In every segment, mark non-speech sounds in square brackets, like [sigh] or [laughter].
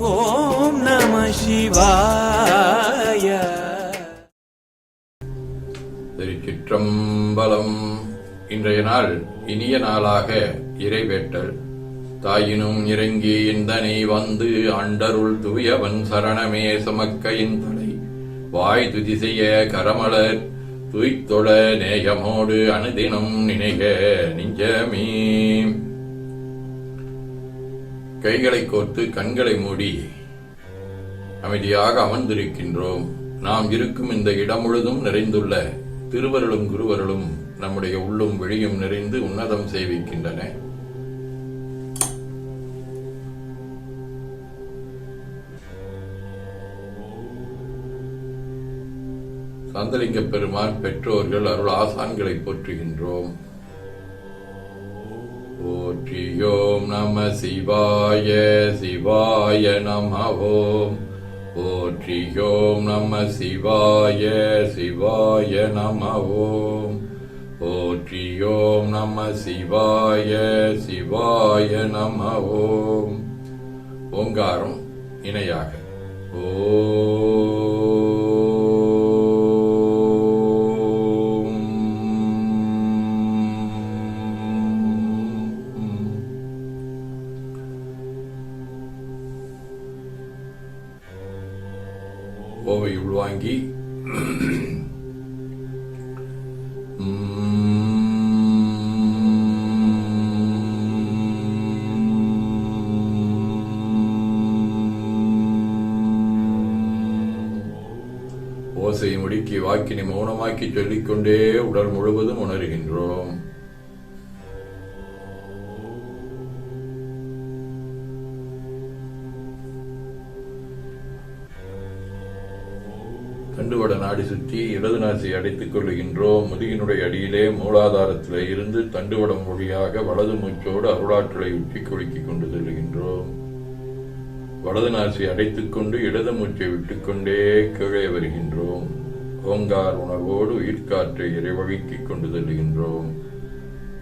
ஓம் நம சிவாய. திருச்சிற்றம்பலம். இன்றைய நாள் இனிய நாளாக இறைவேட்டல். தாயினும் இறங்கி இந்தனை வந்து அண்டருள் தூயவன் சரணமே சமக்கையின் தலை. வாய் துதி செய்ய கரமலர் துய்த்தொழ நேயமோடு அனுதினம் நினைக நெஞ்சமே. கைகளை கோர்த்து கண்களை மூடி அமைதியாக அமர்ந்திருக்கின்றோம். நாம் இருக்கும் இந்த இடம் முழுதும் நிறைந்துள்ள திருவருளும் குருவருளும் நம்முடைய உள்ளும் வெளியும் நிறைந்து உன்னதம் செய்விக்கின்றன. சந்தலிங்க பெருமான் பெற்றோர்கள் அருள் ஆசான்களை போற்றுகின்றோம். போற்றியோம் நம சிவாய சிவாய நம ஓம் போற்றியோம் நம சிவாய சிவாய நம ஓம் போற்றியோம் நம சிவாய சிவாய நம ஓம் ஓங்காரம் இணையாக ஓம் இனி மௌனமாக்கி சொல்லிக்கொண்டே உடல் முழுவதும் உணர்கின்றோம். தண்டுவட நாடி சுற்றி இடது நாசி அடைத்துக் கொள்ளுகின்றோம். முதுகினுடைய அடியிலே மூலாதாரத்திலே இருந்து தண்டுவடம் மொழியாக வலது மூச்சோடு அருளாற்றலை உச்சி குலுக்கிக் கொண்டு செல்கின்றோம். வலது நாசி அடைத்துக் கொண்டு இடது மூச்சை விட்டுக்கொண்டே கீழே வருகின்றோம். ஓங்கார் உணவோடு உயிர்காற்றை இறைவழுக்கிக் கொண்டு செல்லுகின்றோம்.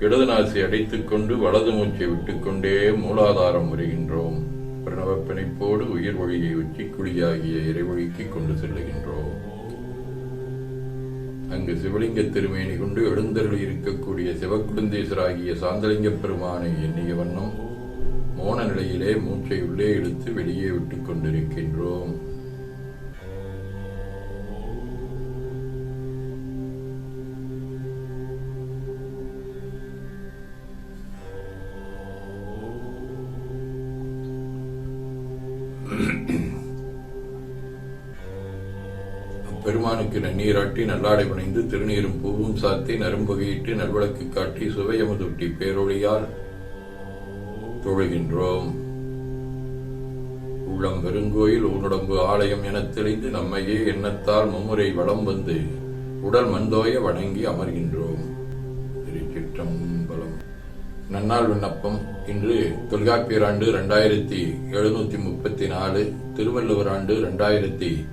இடது நாசி அடைத்துக் கொண்டு வலது மூச்சை விட்டுக்கொண்டே மூலாதாரம் வருகின்றோம் பிரணவ பிணைப்போடு உயிர் வழியை உச்சிக்குழியாகிய இறைவழிக்கு கொண்டு செல்லுகின்றோம். அங்கு சிவலிங்க திருமேனி கொண்டு எழுந்தருள் இருக்கக்கூடிய சிவக்குழந்தேசராகிய சாந்தலிங்க பெருமானை எண்ணிய வண்ணம் மோன நிலையிலே மூச்சை உள்ளே இழுத்து வெளியே விட்டுக் கொண்டிருக்கின்றோம். பெருமானுக்கு நன்னீராட்டி நல்லாடை புனைந்து திருநீரும் பூவும் சாத்தி நரும்புகையிட்டு நல்வழக்கு காட்டி சுவையமுதொட்டி பேரொழியால் தொழுகின்றோம். உள்ளம் பெருங்கோயில் உன்னுடம்பு ஆலயம் என தெளிந்து நம்மையே எண்ணத்தால் மும்முறை வளம் வந்து உடல் மந்தோய வணங்கி அமர்கின்றோம். திருச்சிற்றம்பலம். நன்னாள் விண்ணப்பம். இன்று தொல்காப்பியர் ஆண்டு இரண்டாயிரத்தி எழுநூத்தி முப்பத்தி நாலு திருவள்ளுவர் ஆண்டு இரண்டாயிரத்தி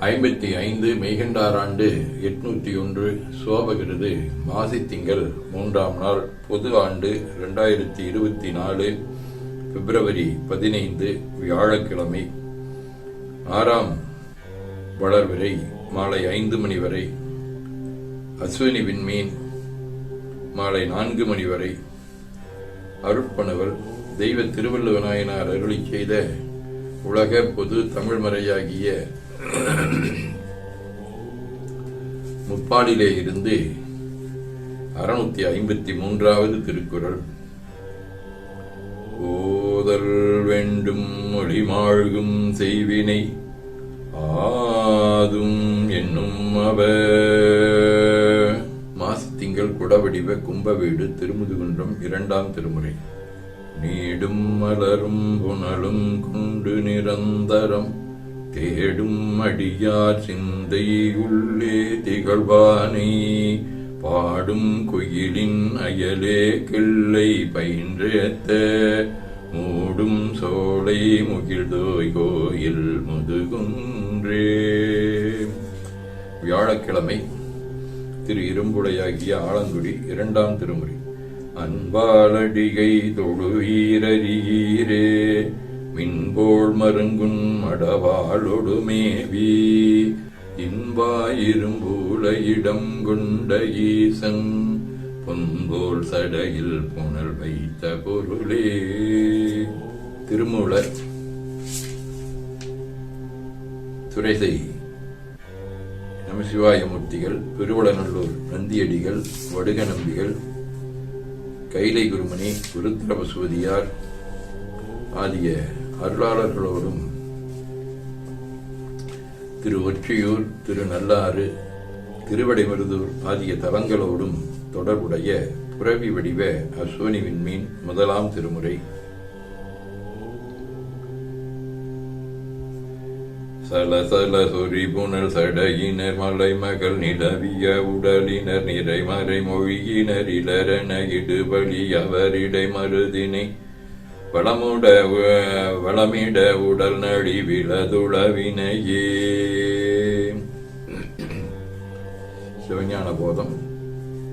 ஐம்பத்தி ஐந்து மெய்கண்டார் ஆண்டு எட்நூத்தி ஒன்று சோபகிருது மாசி திங்கள் மூன்றாம் நாள் பொது ஆண்டு ரெண்டாயிரத்தி இருபத்தி நாலு பிப்ரவரி பதினைந்து வியாழக்கிழமை. ஆறாம் வளர்விரை மாலை ஐந்து மணி வரை. அஸ்வினி விண்மீன் மாலை நான்கு மணி வரை. அருட்பணுவல் தெய்வ திருவள்ளுவ நாயனார் அருளி செய்த உலக பொது தமிழ் மறையாகிய [coughs] முப்பாடிலே இருந்து அறுநூத்தி ஐம்பத்தி மூன்றாவது திருக்குறள். ஓதல் வேண்டும் ஒளிமாழ்கும் செய்வினை ஆதும் என்னும் அவ. மாசத்திங்கள் குடவடிவ கும்பவீடு திருமுதுகுன்றம் இரண்டாம் திருமுறை. நீடும் மலரும் புனலும் கொண்டு நிரந்தரம் தேடும் அடியார் சிந்தை உள்ளே திகழ்வானை. பாடும் குயிலின் அயலே கிள்ளை பயின்றேத்த. மூடும் சோலை முகிழ்தோய் கோயில் முதுகுன்றே. வியாழக்கிழமை திரு இரும்புடையாகிய ஆலங்குடி இரண்டாம் திருமுறை. அன்பாலடிகை தொழுவீரரீரே விண்போல் மருங்குன் மடவாளொடு மேவி இன்பாயிரும்பூல இடம் கொண்ட ஈசன் பொன்போல் சடையில் புனல் வைத்த பொருளே. திருமூலர். துரைசை. நமசிவாயமூர்த்திகள் பெருவளநல்லூர் நந்தியடிகள் வடுக நம்பிகள் கைலை குருமணி குருத்ரபசுவதியார் ஆகிய அருளாளர்களோடும் திரு ஒற்றியூர் திரு நல்லாறு திருவடைமருதூர் ஆகிய தலங்களோடும் தொடர்புடைய புரவி வடிவ அஸ்வனி விண்மீன் முதலாம் திருமுறை. சலசல சொறி புனல் சடையினர் மலை மகள் நிலவிய உடலினர் நிறை மறை மொழியினர் இளரன இடுபலி அவரிடை மருதினை வளமுட வளமிட உடல் நடி விளதுளவினையே சிவஞான போதம்.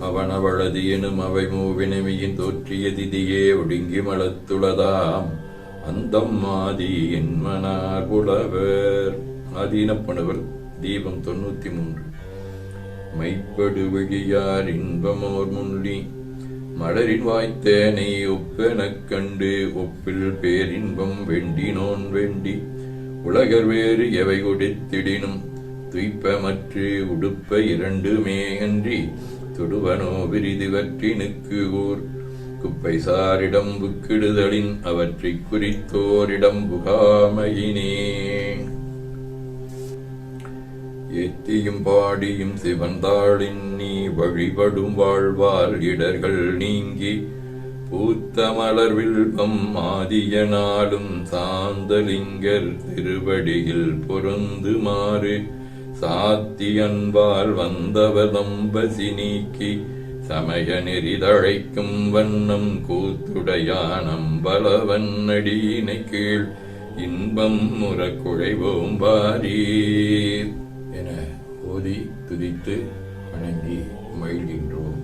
அவனவளது எனும் அவை மூவினமையின் தோற்றிய திதியே ஒடுங்கி மலத்துளதாம் அந்தம் ஆதி என்மனார் புலவர். ஆதீனப்பனவர் தீபம் தொண்ணூத்தி மூன்று. மைப்படு வெளியார் இன்பமோர் முன்னி. மலரின் வாய்த்தேனை ஒப்பெனக் கண்டு ஒப்பில் பேரின்பம் வெண்டினோன் வேண்டி. உலகர் வேறு எவை கொடுத்திடினும் துய்ப்பமற்று உடுப்ப இரண்டுமே அன்றி தொடுவனோ விரிதுவற்றினுக்கு ஊர். குப்பை சாரிடம் புக்கிடுதலின் அவற்றைக் குறித்தோரிடம் புகாமையினே ஏத்தியும் பாடியும் சிவந்தாளின் நீ வழிபடும் வாழ்வால் இடர்கள் நீங்கி பூத்த மலர் வில்பம் ஆதியனாலும் சாந்தலிங்கர் திருவடியில் பொருந்துமாறு சாத்தி அன்பால் வந்தவதம் பசி நீக்கி சமய நெறிதழைக்கும் வண்ணம் கூத்துடையானம் பலவன் அடியினை கீழ் இன்பம் முறக்குழைவோம் பாரீர் ஓதி துதித்து வணங்கி மகிழ்கின்றோம்.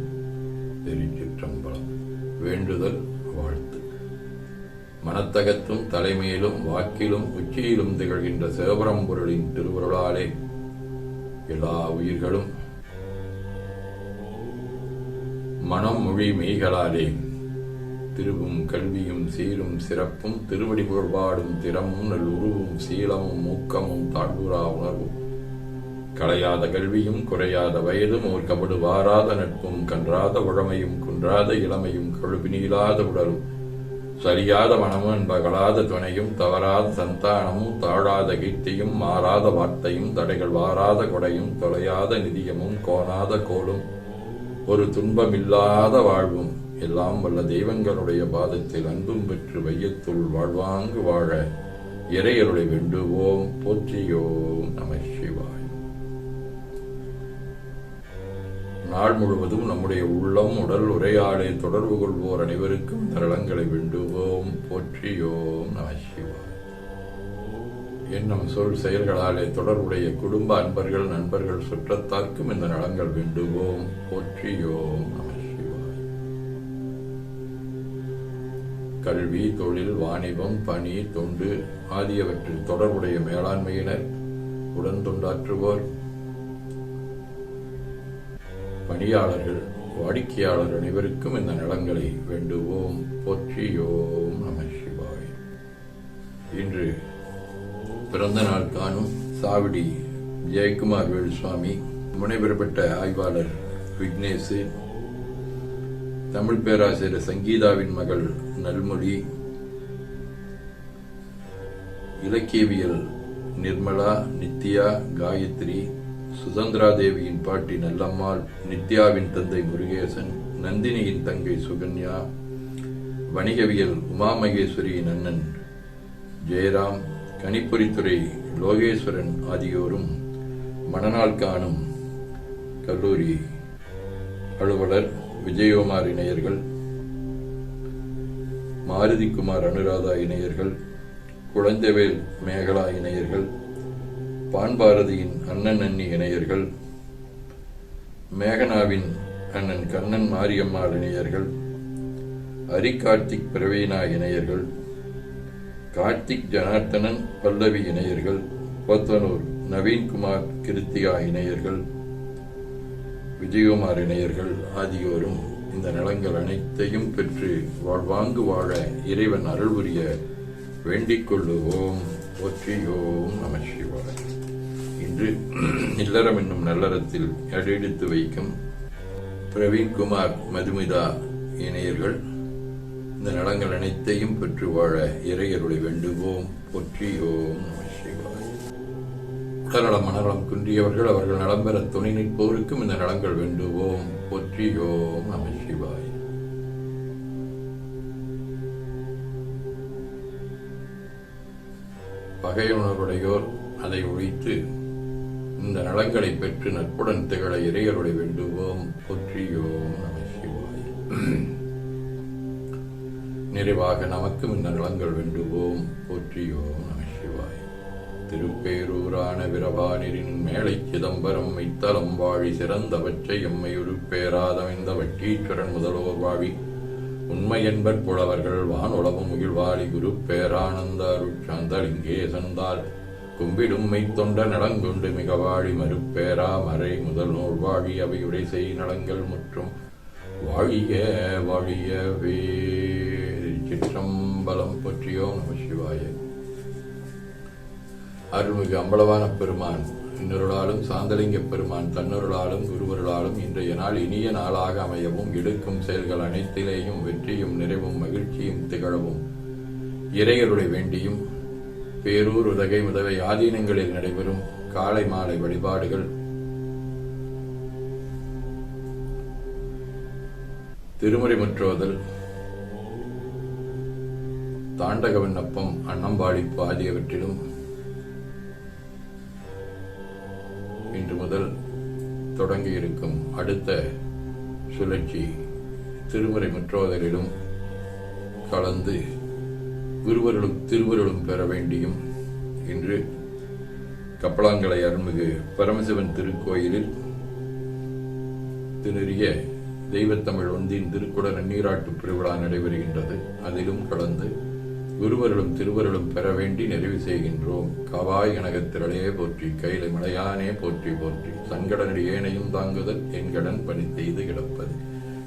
திருச்சிற்றம்பலம் வேண்டுதல் வாழ்த்து. மனத்தகத்தும் தலைமையிலும் வாக்கிலும் உச்சியிலும் திகழ்கின்ற சிவபரம்பொருளின் திருவுருளாலே எல்லா உயிர்களும் மனம் மொழி மெய்களாலே திருவும் கல்வியும் சீரும் சிறப்பும் திருவடி புகழ்பாடும் திறமும் நல் உருவும் சீலமும் மூக்கமும் தாழ்வுரா உணர்வும். களையாத கல்வியும் குறையாத வயதும் ஓர் கபடு வாராத நட்பும் கன்றாத உழமையும் குன்றாத இளமையும் கொழுபினீலாத உடலும். சரியாத மனமும் பகலாத துணையும் தவறாத சந்தானமும் தாழாத கீர்த்தியும் மாறாத வார்த்தையும் தடைகள் வாராத கொடையும் தொலையாத நிதியமும் கோணாத கோலும். ஒரு துன்பமில்லாத வாழ்வும் எல்லாம் வல்ல தெய்வங்களுடைய பாதத்தில் அன்பும் பெற்று வையத்துள் வாழ்வாங்கு வாழ இறையருளை வேண்டுவோம். போற்றியோம் நம சிவாய். நாள் முழுவதும் நம்முடைய உள்ளம் உடல் உரையாடை தொடர்பு கொள்வோர் அனைவருக்கும் தரளங்களை வேண்டுவோம் போற்றியோம் நம சிவாய். சொல் செயல்களாலே தொடர்புடைய குடும்ப அன்பர்கள் நண்பர்கள் சுற்றத்தார்க்கும் இந்த நலங்கள் வேண்டுவோம் போற்றியோம் நம சிவாய். கல்வி தொழில் வாணிபம் பணி தொண்டு ஆகியவற்றில் தொடர்புடைய மேலாண்மையினர் உடன் தொண்டாற்றுவோர். பணியாளர்கள் வாடிக்கையாளர் அனைவருக்கும் இந்த நலன்களை வேண்டுவோம். போற்றியோம் நம சிவாய். இன்று பிறந்த நாள் காணும் சாவடி ஜெயக்குமார் வேலுசுவாமி முனைபெறப்பட்ட ஆய்வாளர் விக்னேஷ் தமிழ் பேராசிரியர் சங்கீதாவின் மகள் நல்மொழி இலக்கியவியல் நிர்மலா நித்யா காயத்ரி சுதந்திரா தேவியின் பாட்டி நல்லம்மாள் நித்யாவின் தந்தை முருகேசன் நந்தினியின் தங்கை சுகன்யா வணிகவியல் உமாமகேஸ்வரியின் அண்ணன் ஜெயராம் கணிப்பொறித்துறை லோகேஸ்வரன் ஆகியோரும் மணநாள் காணும் கல்லூரி அலுவலர் விஜயகுமார் இணையர்கள் மாருதிக்குமார் அனுராதா இணையர்கள் குழந்தைவேல் மேகலா இணையர்கள் பான்பாரதியின் அண்ணன் அண்ணி இணையர்கள் மேகனாவின் அண்ணன் கண்ணன் மாரியம்மாள் இணையர்கள் அரிகார்த்திக் பிரவீனா இணையர்கள் கார்த்திக் ஜனார்த்தனன் பல்லவி இணையர்கள் போத்தனூர் நவீன்குமார் கிருத்திகா இணையர்கள் விஜயகுமார் இணையர்கள் ஆகியோரும் இந்த நலங்கள் அனைத்தையும் பெற்று வாழ்வாங்கு வாழ இறைவன் அருள் புரிய வேண்டிக் கொள்ளுவோம். ஒற்றியோம் நம சிவாய். இன்று இல்லறம் என்னும் நல்லறத்தில் அடியெடுத்து வைக்கும் பிரவீன்குமார் மதுமிதா இணையர்கள் இந்த நலங்கள் அனைத்தையும் பெற்று வாழ இறையருளை வேண்டுவோம். போற்றியோம் நம சிவாய் உடல்நலம் மனநலம் குன்றியவர்கள் அவர்கள் நலம் பெற துணை நிற்போருக்கும் இந்த நலங்கள் வேண்டுவோம். போற்றியோம் நம சிவாய் பகையுணர்வுடையோர் அதை ஒழித்து இந்த நலங்களை பெற்று நட்புடன் திகழ இறையருடைய வேண்டுவோம். போற்றியோம் நம சிவாய். நிறைவாக நமக்கும் இந்த நலங்கள் வேண்டுவோம். போற்றியோம் நம சிவாய். திருப்பேரூரான விரவானிரின் மேலை சிதம்பரம் மைத்தலம் வாழி சிறந்தவற்றை எம்மை உருப்பேராதமைந்த வட்டீஸ்வரன் முதல்வர் வாழி. உண்மை என்பர் புலவர்கள் வானுளவும் முகிழ்வாளி குரு பேரானந்த அருட்சாந்தலிங்கே சந்தார் கும்பிடும் மெய்த்தொண்ட நலங்கொண்டு மிக வாழி மறுப்பேரா மறை முதல் நூல் வாழி அவையுடைய செய் நலங்கள் முற்றும். வாழிய வாழிய வேற்றம்பலம் பற்றியோம் நம சிவாய. அருள்மிகு அம்பலவான பெருமான் இன்னொருளாலும் சாந்தலிங்க பெருமான் தன்னொருளாலும் குருவருளாலும் இன்றைய நாள் இனிய நாளாக அமையவும் எடுக்கும் செயல்கள் அனைத்திலேயும் வெற்றியும் நிறைவும் மகிழ்ச்சியும் திகழவும். இறையருளை வேண்டியும் பேரூர் உதகை முதவை ஆதீனங்களில் நடைபெறும் காலை மாலை வழிபாடுகள். திருமுறை முற்றோதல். தாண்டக விண்ணப்பம் அன்னம்பாடிப்பு ஆகியவற்றிலும் இன்று முதல் தொடங்கி இருக்கும் அடுத்த சுழற்சி திருமுறை முற்றோதலிலும் கலந்து குருவருளும் திருவருளும் பெற வேண்டியும் இன்று கப்பலாங்கலை அருள்மிகு பரமசிவன் திருக்கோயிலில் திணறிய தெய்வத்தமிழ் ஒன்றின் திருக்குட நீராட்டு பெருவிழா நடைபெறுகின்றது. அதிலும் கலந்து குருவருளும் திருவருளும் பெற வேண்டி நிறைவு செய்கின்றோம். கவாய் கனகத்திரளையே போற்றி கைலை மலையானே போற்றி போற்றி. சங்கடனடி ஏனையும் தாங்குதல் என் கடன் பணி செய்து கிடப்பது.